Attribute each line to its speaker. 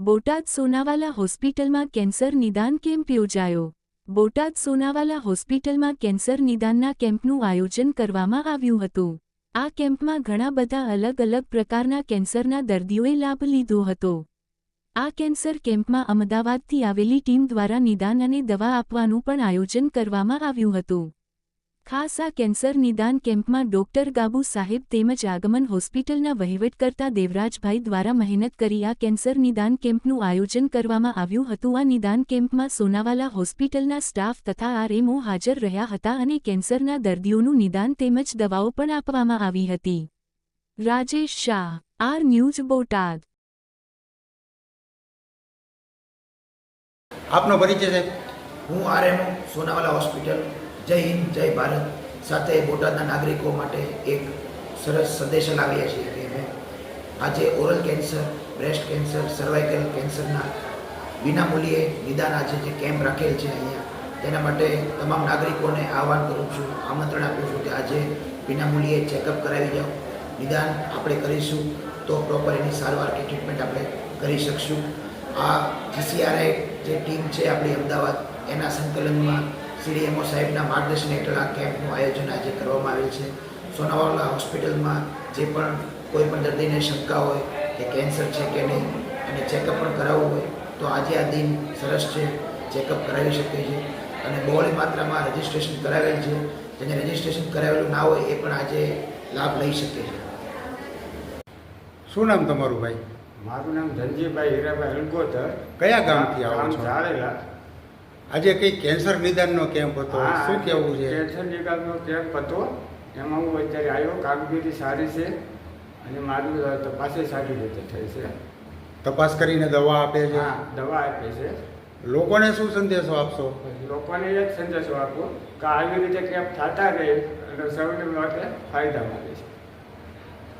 Speaker 1: બોટાદ સોનાવાલા હોસ્પિટલમાં કેન્સર નિદાન કેમ્પ યોજાયો. બોટાદ સોનાવાલા હોસ્પિટલમાં કેન્સર નિદાનના કેમ્પનું આયોજન કરવામાં આવ્યું હતું. આ કેમ્પમાં ઘણા બધા અલગ અલગ પ્રકારના કેન્સરના દર્દીઓએ લાભ લીધો હતો. આ કેન્સર કેમ્પમાં અમદાવાદથી આવેલી ટીમ દ્વારા નિદાન અને દવા આપવાનું પણ આયોજન કરવામાં આવ્યું હતું. ખાસ આ કેન્સર નિદાન કેમ્પમાં ડોક્ટર ગાબુ સાહેબ તેમજ આગમન હોસ્પિટલના વહીવટકર્તા દેવરાજભાઈ દ્વારા મહેનત કરી આ કેન્સર નિદાન કેમ્પનું આયોજન કરવામાં આવ્યું હતું. આ નિદાન કેમ્પમાં સોનાવાલા હોસ્પિટલના સ્ટાફ તથા આરએમઓ હાજર રહ્યા હતા અને કેન્સરના દર્દીઓનું નિદાન તેમજ દવાઓ પણ આપવામાં આવી હતી. Rajesh Shah, R news Botad.
Speaker 2: આપનો પરિચય સાહેબ
Speaker 3: હું આરએમઓ સોનાવાલા હોસ્પિટલ જય હિન્દ, જય ભારત સાથે બોટાદના નાગરિકો માટે એક સરસ સંદેશ લાવીએ છીએ કે અમે આજે oral cancer, breast cancer, cervical કેન્સરના વિનામૂલ્યે નિદાન આજે જે કેમ્પ રાખેલ છે અહીંયા, તેના માટે તમામ નાગરિકોને આહવાન કરું છું, આમંત્રણ આપું છું કે આજે વિનામૂલ્યે ચેકઅપ કરાવી જાઓ, નિદાન આપણે કરીશું તો પ્રોપર એની સારવાર કે ટ્રીટમેન્ટ આપણે કરી શકશું. આ જીસીઆરઆઈ જે ટીમ છે આપણી અમદાવાદ, એના સંકલનમાં સીડીએમઓ સાહેબના માર્ગદર્શન હેઠળ આ કેમ્પનું આયોજન આજે કરવામાં આવેલ છે. સોનાવાલા હોસ્પિટલમાં જે પણ કોઈ પણ દર્દીને શંકા હોય કે કેન્સર છે કે નહીં અને ચેકઅપ પણ કરાવવું હોય તો આજે આ દિન સરસ છે ચેકઅપ કરાવી શકે છે અને બહોળી માત્રામાં રજિસ્ટ્રેશન કરાવેલ છે. જેને રજિસ્ટ્રેશન કરાવેલું ના હોય એ પણ આજે લાભ લઈ શકે છે.
Speaker 2: શું નામ તમારું ભાઈ?
Speaker 4: મારું નામ ધનજીભાઈ હીરાભાઈ અલગોતર
Speaker 2: કયા ગામથી આવો છો?
Speaker 4: ઝાડેલા.
Speaker 2: આજે કઈ કેન્સર નિદાનનો કેમ્પ હતો? શું કેવું છે?
Speaker 4: કેન્સર નિદાનનો કેમ્પ હતો. એમાં હું અત્યારે આવ્યો. કામગીરી સારી છે. અને મારું તપાસે સારી રીતે થઈ છે.
Speaker 2: તપાસ કરીને દવા આપે છે?
Speaker 4: હા દવા આપે છે.
Speaker 2: લોકોને શું સંદેશો આપશો?
Speaker 4: લોકોને એ જ સંદેશો આપો કે આવી રીતે કેમ્પ થતા રહે અને સૌને માટે ફાયદા મળે છે.